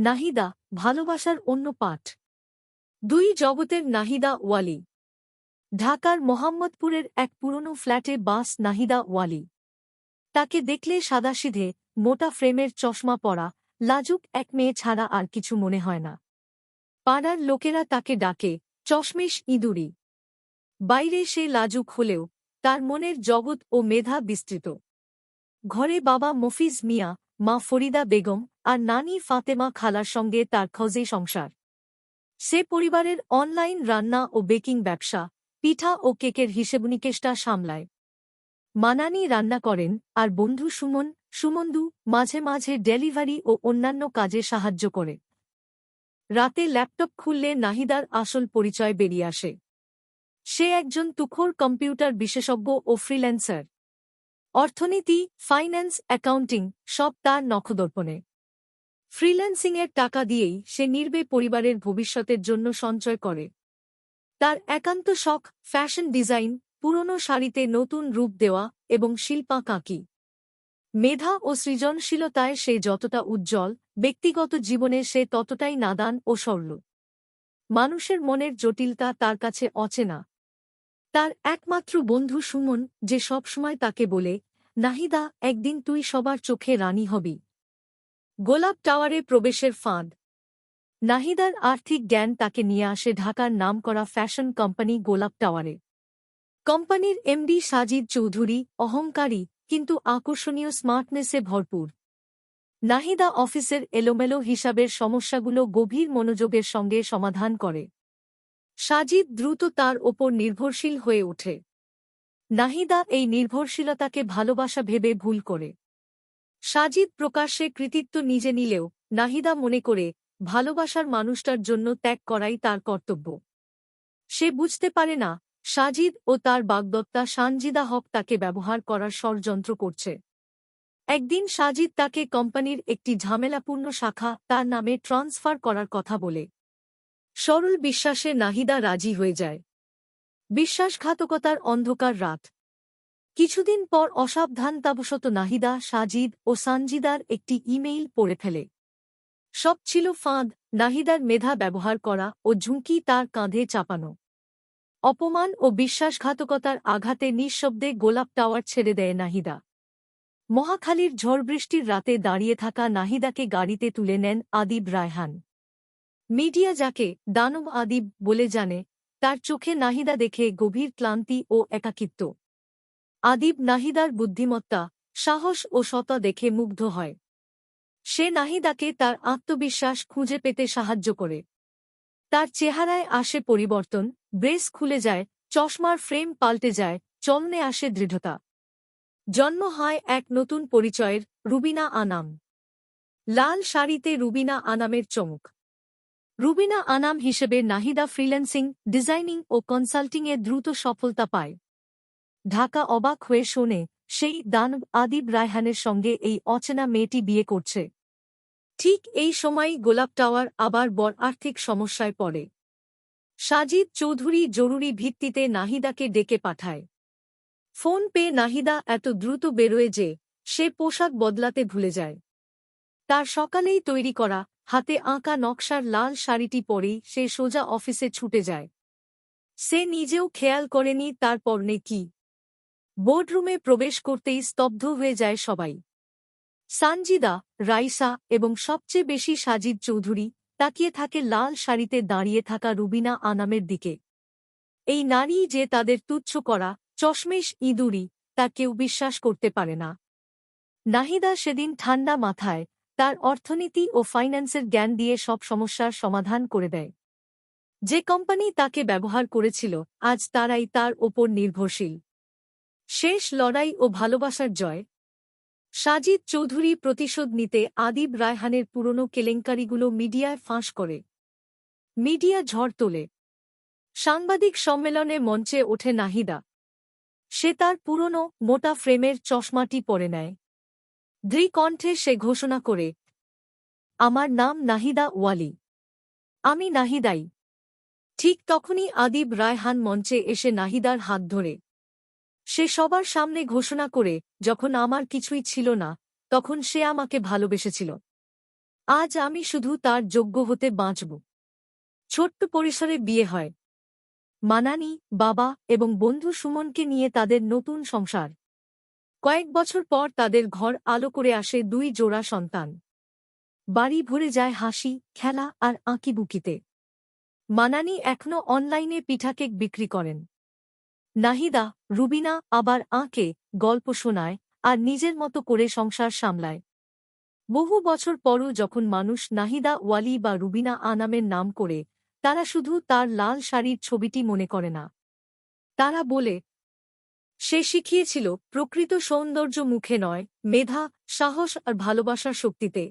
নাহিদা ভালোবাসার অন্য পাঠ। দুই জগতের নাহিদা ওয়ালি। ঢাকার মোহাম্মদপুরের এক পুরনো ফ্ল্যাটে বাস নাহিদা ওয়ালি। তাকে দেখলে সাদাসিধে, মোটা ফ্রেমের চশমা পরা, লাজুক এক মেয়ে ছাড়া আর কিছু মনে হয় না। পাড়ার লোকেরা তাকে ডাকে, চশমেশ ইঁদুরি। বাইরে সে লাজুক হলেও, তার মনের জগৎ ও মেধা বিস্তৃত। ঘরে বাবা মফিজ মিয়া মা ফরিদা বেগম আর নানি ফাতেমা খালার সঙ্গে তার খোঁজে সংসার। সে পরিবারের অনলাইন রান্না ও বেকিং ব্যবসা, পিঠা ও কেকের হিসেব হিসেবনিকেশটা সামলায় মানানি রান্না করেন আর বন্ধু সুমন, সুমন্দু মাঝে মাঝে ডেলিভারি ও অন্যান্য কাজে সাহায্য করে। রাতে ল্যাপটপ খুললে নাহিদার আসল পরিচয় বেরিয়ে আসে। সে একজন তুখোর কম্পিউটার বিশেষজ্ঞ ও ফ্রিল্যান্সার। অর্থনীতি ফাইন্যান্স অ্যাকাউন্টিং সব তার নখদর্পণে। ফ্রিল্যান্সিংয়ের টাকা দিয়েই সে নির্বে পরিবারের ভবিষ্যতের জন্য সঞ্চয় করে। তার একান্ত শখ ফ্যাশন ডিজাইন, পুরনো শাড়িতে নতুন রূপ দেওয়া এবং শিল্পা কাঁকি মেধা ও সৃজনশীলতায় সে যতটা উজ্জ্বল, ব্যক্তিগত জীবনে সে ততটাই নাদান ও সরল। মানুষের মনের জটিলতা তার কাছে অচেনা। তার একমাত্র বন্ধু সুমন যে সবসময় তাকে বলে, নাহিদা, একদিন তুই সবার চোখে রানী হবি। গোলাপ টাওয়ারে প্রবেশের ফাঁদ। নাহিদার আর্থিক জ্ঞান তাকে নিয়ে আসে ঢাকার নামকরা ফ্যাশন কোম্পানি গোলাপ টাওয়ারে। কোম্পানির এমডি সাজিদ চৌধুরী অহংকারী, কিন্তু আকর্ষণীয় স্মার্টনেসে ভরপুর। নাহিদা অফিসের এলোমেলো হিসাবের সমস্যাগুলো গভীর মনোযোগের সঙ্গে সমাধান করে। সাজিদ দ্রুত তার ওপর নির্ভরশীল হয়ে ওঠে। নাহিদা এই নির্ভরশীলতাকে ভালোবাসা ভেবে ভুল করে। সাজিদ প্রকাশ্যে কৃতিত্ব নিজে নিলেও নাহিদা মনে করে ভালোবাসার মানুষটার জন্য ত্যাগ করাই তার কর্তব্য। সে বুঝতে পারে না সাজিদ ও তার বাগদত্তা সানজিদা হক তাকে ব্যবহার করার ষড়যন্ত্র করছে। একদিন সাজিদ তাকে কোম্পানির একটি ঝামেলাপূর্ণ শাখা তার নামে ট্রান্সফার করার কথা বলে। সরল বিশ্বাসে নাহিদা রাজি হয়ে যায়। বিশ্বাসঘাতকতার অন্ধকার রাত। কিছুদিন পর অসাবধানতাবশত নাহিদা, সাজিদ ও সানজিদার একটি ইমেইল পড়ে ফেলে। সব ছিল ফাঁদ, নাহিদার মেধা ব্যবহার করা ও ঝুঁকি তার কাঁধে চাপানো। অপমান ও বিশ্বাসঘাতকতার আঘাতে নিঃশব্দে গোলাপ টাওয়ার ছেড়ে দেয় নাহিদা। মহাখালীর ঝড়বৃষ্টির রাতে দাঁড়িয়ে থাকা নাহিদাকে গাড়িতে তুলে নেন আদিব রায়হান। মিডিয়া যাকে দানব আদিব বলে জানে, তার চোখে নাহিদা দেখে গভীর ক্লান্তি ও একাকিত্ব। আদিব নাহিদার বুদ্ধিমত্তা, সাহস ও সতা দেখে মুগ্ধ হয়। সে নাহিদাকে তার আত্মবিশ্বাস খুঁজে পেতে সাহায্য করে। তার চেহারায় আসে পরিবর্তন, ব্রেস খুলে যায়, চশমার ফ্রেম পাল্টে যায়, চলনে আসে দৃঢ়তা। জন্ম হয় এক নতুন পরিচয়ের রুবিনা আনাম। লাল শাড়িতে রুবিনা আনামের চমক। রুবিনা আনাম হিসেবে নাহিদা ফ্রিল্যান্সিং, ডিজাইনিং ও কনসাল্টিংয়ে দ্রুত সফলতা পায়। ঢাকা অবাক হয়ে শোনে, সেই দানব আদিব রায়হানের সঙ্গে এই অচেনা মেয়েটি বিয়ে করছে। ঠিক এই সময়ই গোলাপ টাওয়ার আবার বড় আর্থিক সমস্যায় পড়ে। সাজিদ চৌধুরী জরুরি ভিত্তিতে নাহিদাকে ডেকে পাঠায়। ফোন পেয়ে নাহিদা এত দ্রুত বেরোয় যে, সে পোশাক বদলাতে ভুলে যায়। তার সকালেই তৈরি করা হাতে আঁকা নকশার লাল শাড়িটি পরেই সে সোজা অফিসে ছুটে যায়। সে নিজেও খেয়াল করেনি তার পরনে কি। বোর্ডরুমে প্রবেশ করতেই স্তব্ধ হয়ে যায় সবাই। সানজিদা, রাইসা এবং সবচেয়ে বেশি সাজিদ চৌধুরী তাকিয়ে থাকে লাল শাড়িতে দাঁড়িয়ে থাকা রুবিনা আনামের দিকে। এই নারী যে তাদের তুচ্ছ করা, চশমেশ ইঁদুরি, তা কেউ বিশ্বাস করতে পারে না। নাহিদা সেদিন ঠান্ডা মাথায় তার অর্থনীতি ও ফাইন্যান্সের জ্ঞান দিয়ে সব সমস্যার সমাধান করে দেয়। যে কোম্পানি তাকে ব্যবহার করেছিল, আজ তারাই তার ওপর নির্ভরশীল। শেষ লড়াই ও ভালোবাসার জয়। সাজিদ চৌধুরী প্রতিশোধ নিতে আদিব রায়হানের পুরনো কেলেঙ্কারিগুলো মিডিয়ায় ফাঁস করে। মিডিয়া ঝড় তোলে। সাংবাদিক সম্মেলনে মঞ্চে ওঠে নাহিদা। সে তার পুরনো, মোটা ফ্রেমের চশমাটি পরে নেয়। দৃকণ্ঠে সে ঘোষণা করে, আমার নাম নাহিদা ওয়ালি। আমি নাহিদাই। ঠিক তখনই আদিব রায়হান মঞ্চে এসে নাহিদার হাত ধরে। সে সবার সামনে ঘোষণা করে, যখন আমার কিছুই ছিল না, তখন সে আমাকে ভালোবেসেছিল। আজ আমি শুধু তার যোগ্য হতে বাঁচব। ছোট্ট পরিসরে বিয়ে হয়। মানানি, বাবা এবং বন্ধু সুমনকে নিয়ে তাদের নতুন সংসার। কয়েক বছর পর তাদের ঘর আলো করে আসে দুই জোড়া সন্তান। বাড়ি ভরে যায় হাসি, খেলা আর আঁকিবুকিতে। মানানি এখনও অনলাইনে পিঠাকেক বিক্রি করেন। নাহিদা, রুবিনা আবার আঁকে, গল্প শোনায় আর নিজের মতো করে সংসার সামলায়। বহু বছর পরও যখন মানুষ নাহিদা, ওয়ালি বা রুবিনা আনামের নাম করে, তারা শুধু তার লাল শাড়ির ছবিটি মনে করে না। তারা বলে সে শিখিয়েছিল প্রকৃত সৌন্দর্য মুখে নয় মেধা সাহস আর ভালোবাসার শক্তিতে।